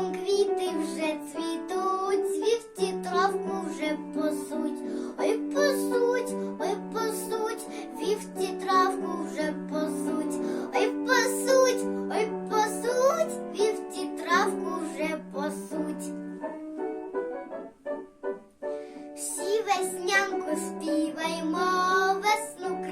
літом квіти вже цвітуть, Цвівці травку вже посуть, ой посуть, ой посуть, вівці травку вже посуть, ой посуть, ой посуть, вівці травку вже посуть. Всі веснянку співаймо весну.